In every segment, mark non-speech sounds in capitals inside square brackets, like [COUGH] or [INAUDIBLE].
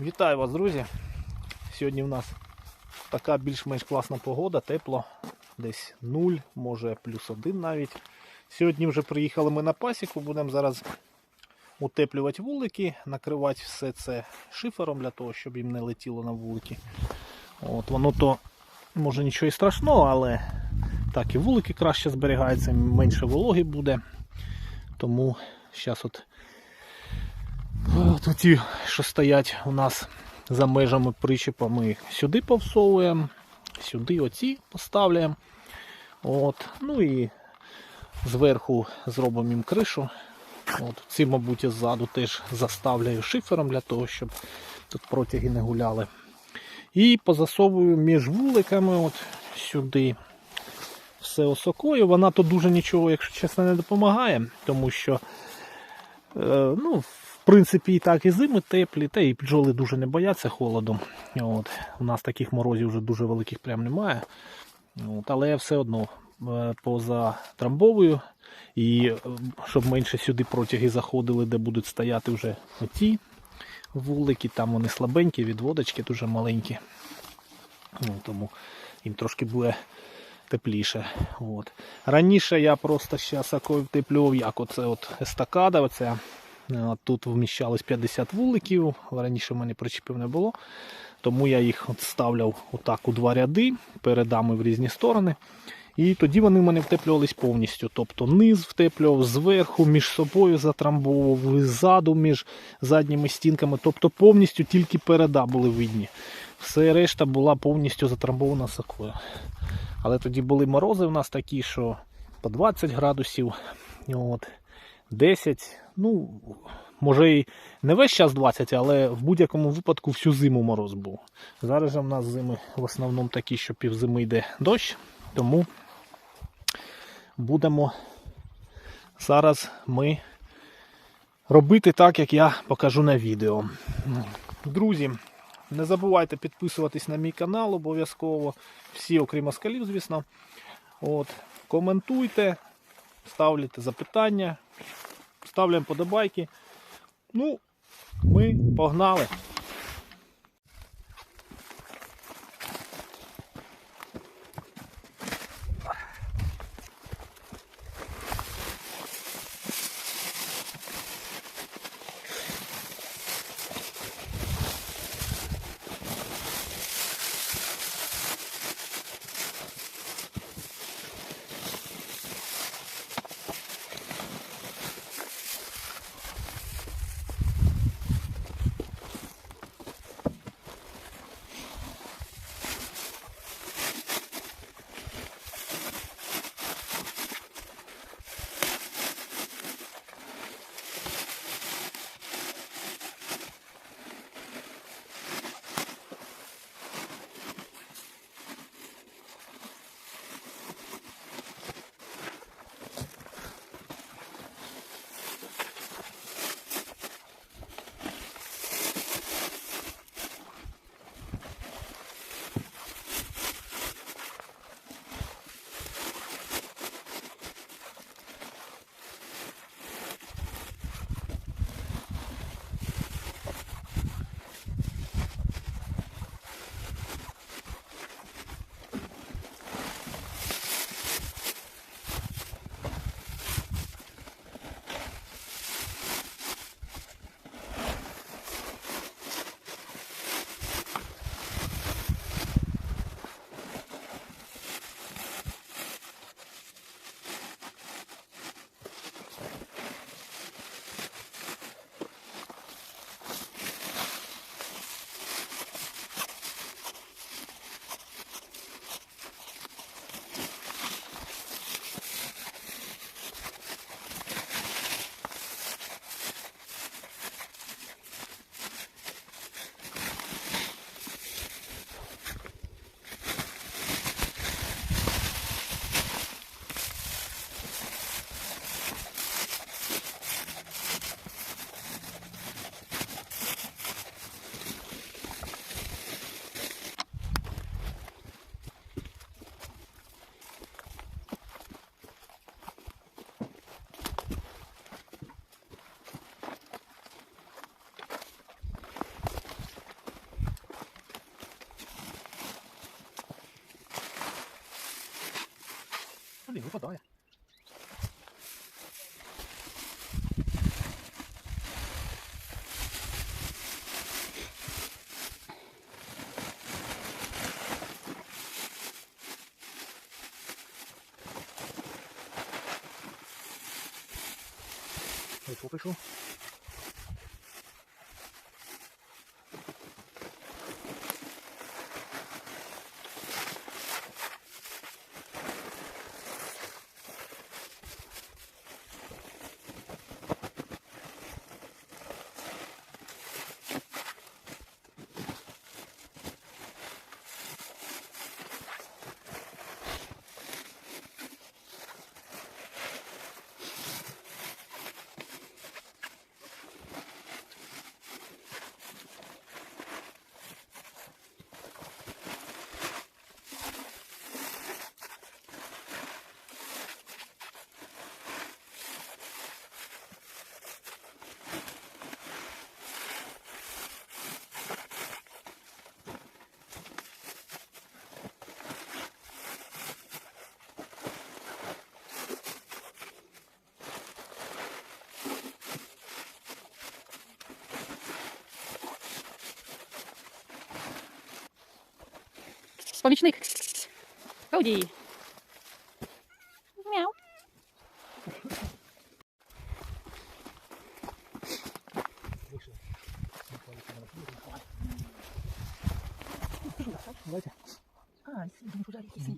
Вітаю вас, друзі! Сьогодні в нас така більш-менш класна погода, тепло, десь 0, може плюс 1 навіть. Сьогодні вже приїхали ми на пасіку, будемо зараз утеплювати вулики, накривати все це шифером для того, щоб їм не летіло на вулики. От, воно то може нічого і страшного, але так і вулики краще зберігаються, менше вологи буде. Тому зараз от ті, що стоять у нас за межами причепа, ми сюди повсовуємо, сюди оці поставляємо. От. Ну і зверху зробимо їм кришу. От. Ці, мабуть, ззаду теж заставляю шифером для того, щоб тут протяги не гуляли. І позасовую між вуликами от сюди все осокою. Вона то дуже нічого, якщо чесно, не допомагає, тому що е, ну, в принципі, і так і зими теплі, та і бджоли дуже не бояться холоду. От. У нас таких морозів вже дуже великих прям немає. От. Але все одно е, позатрамбовую. І е, щоб менше сюди протяги заходили, де будуть стояти вже оті вулики, там вони слабенькі, відводочки дуже маленькі. Ну, тому їм трошки буде тепліше. От. Раніше я просто ще сакою втеплював, як оце от естакада. Оце. Е, Тут вміщалось 50 вуликів, раніше в мене причепів не було. Тому я їх ставляв отак у два ряди, передами в різні сторони. І тоді вони в мене втеплювались повністю. Тобто низ втеплював, зверху, між собою затрамбовував, ззаду між задніми стінками. Тобто повністю тільки переда були видні. Все решта була повністю затрамбована сакою. Але тоді були морози у нас такі, що по 20 градусів, от, 10, ну, може і не весь час 20, але в будь-якому випадку всю зиму мороз був. Зараз же в нас зими в основному такі, що півзими йде дощ, тому будемо зараз ми робити так, як я покажу на відео. Друзі, не забувайте підписуватись на мій канал обов'язково. Всі, окрім москалів, звісно. От, коментуйте, ставляйте запитання, ставляємо подобайки. Ну, ми погнали. 这里头不导演。你不会说 Помічник. Ході. Мяу. Вийшли. Давайте. А, думаю, куда идти?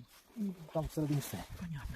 Там всередині все. Понятно.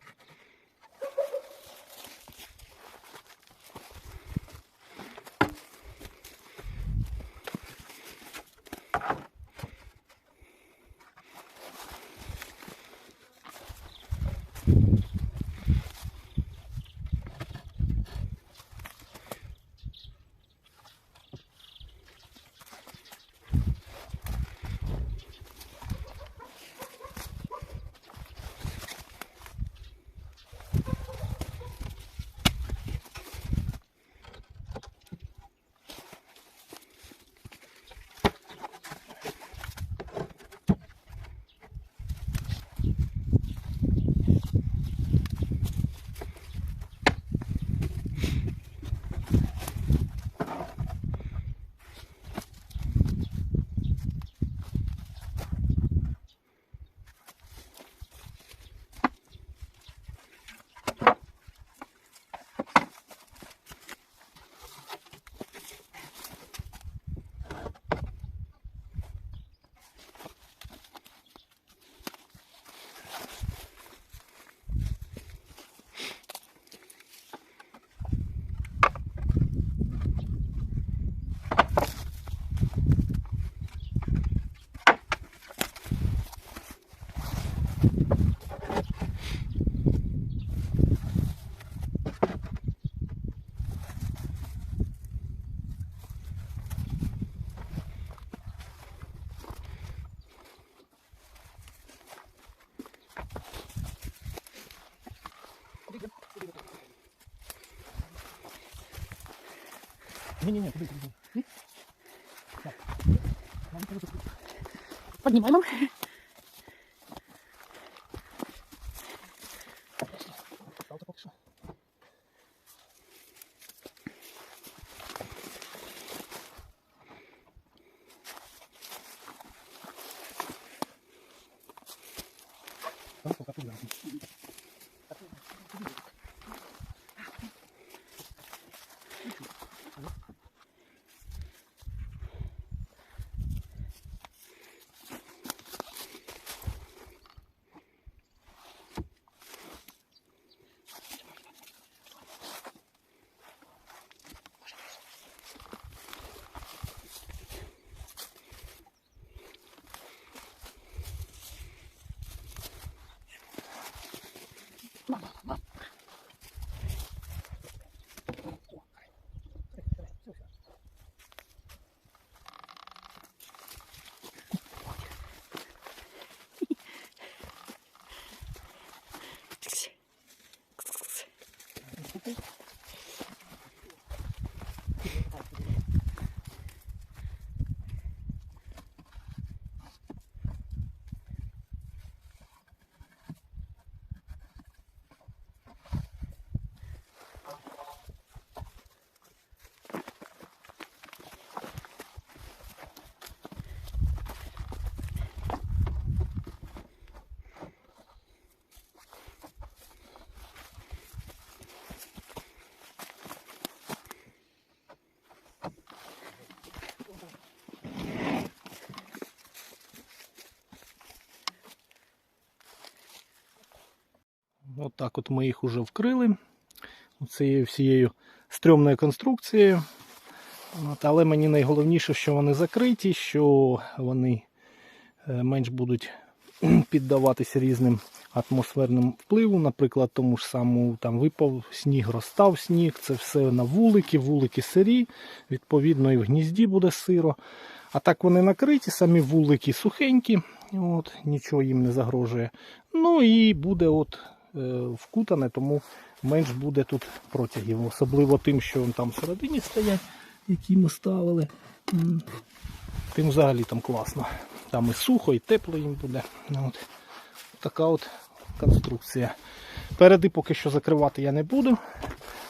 Поднимаем. Ставте поки що. Так, поки тут глянемо. От от ми їх уже вкрили цією всією стрьомною конструкцією. Але мені найголовніше, що вони закриті, що вони е, менш будуть [CLEARS THROAT] піддаватися різним атмосферним впливу. Наприклад, тому ж самому там випав сніг, розстав сніг, це все на вулики, вулики сирі, відповідно, і в гнізді буде сиро. А так вони накриті, самі вулики сухенькі, от, нічого їм не загрожує. Ну і буде от вкутане, тому менш буде тут протягів. Особливо тим, що там всередині стоять, які ми ставили. Тим взагалі там класно. Там і сухо, і тепло їм буде. От. Така от конструкція. Переди поки що закривати я не буду.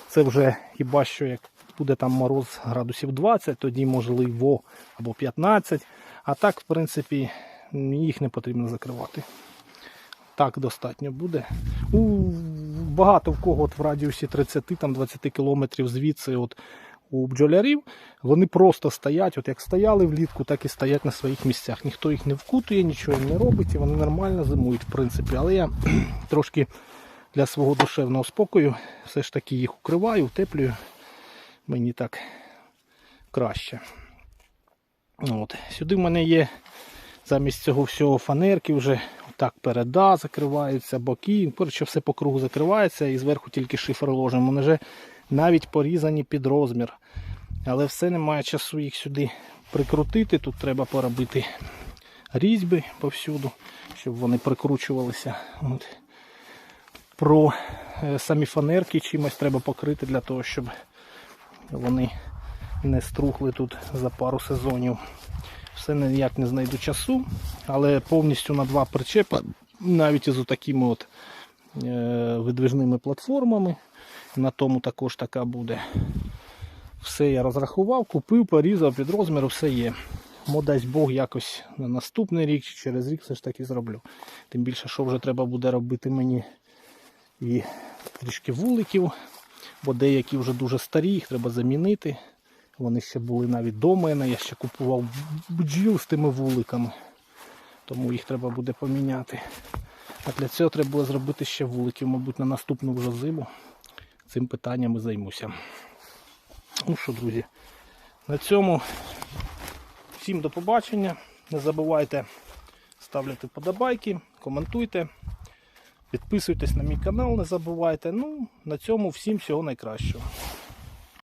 Це вже хіба що як буде там мороз градусів 20, тоді можливо або 15. А так, в принципі, їх не потрібно закривати. Так достатньо буде. У багато в кого от в радіусі 30-20 кілометрів звідси от у бджолярів вони просто стоять, от як стояли влітку, так і стоять на своїх місцях. Ніхто їх не вкутує, нічого їм не робить, і вони нормально зимують, в принципі. Але я [CLEARS THROAT] трошки для свого душевного спокою все ж таки їх укриваю, утеплюю. Мені так краще. От. Сюди в мене є замість цього всього фанерки вже так переда закриваються, боки. Коротше, все по кругу закривається і зверху тільки шифер ложимо. Вони вже навіть порізані під розмір. Але все немає часу їх сюди прикрутити. Тут треба поробити різьби повсюду, щоб вони прикручувалися. От. Про е, самі фанерки чимось треба покрити для того, щоб вони не струхли тут за пару сезонів. Все ніяк не знайду часу, але повністю на два причепа, навіть із такими от е, видвижними платформами. На тому також така буде. Все я розрахував, купив, порізав під розмір, все є. Мо дасть Бог якось на наступний рік чи через рік все ж таки зроблю. Тим більше, що вже треба буде робити мені і трішки вуликів, бо деякі вже дуже старі, їх треба замінити. Вони ще були навіть до мене, я ще купував бджіл з тими вуликами, тому їх треба буде поміняти. А для цього треба було зробити ще вуликів, мабуть, на наступну вже зиму. Цим питанням і займуся. Ну що, друзі, на цьому всім до побачення. Не забувайте ставляти подобайки, коментуйте, підписуйтесь на мій канал, не забувайте. Ну, на цьому всім всього найкращого.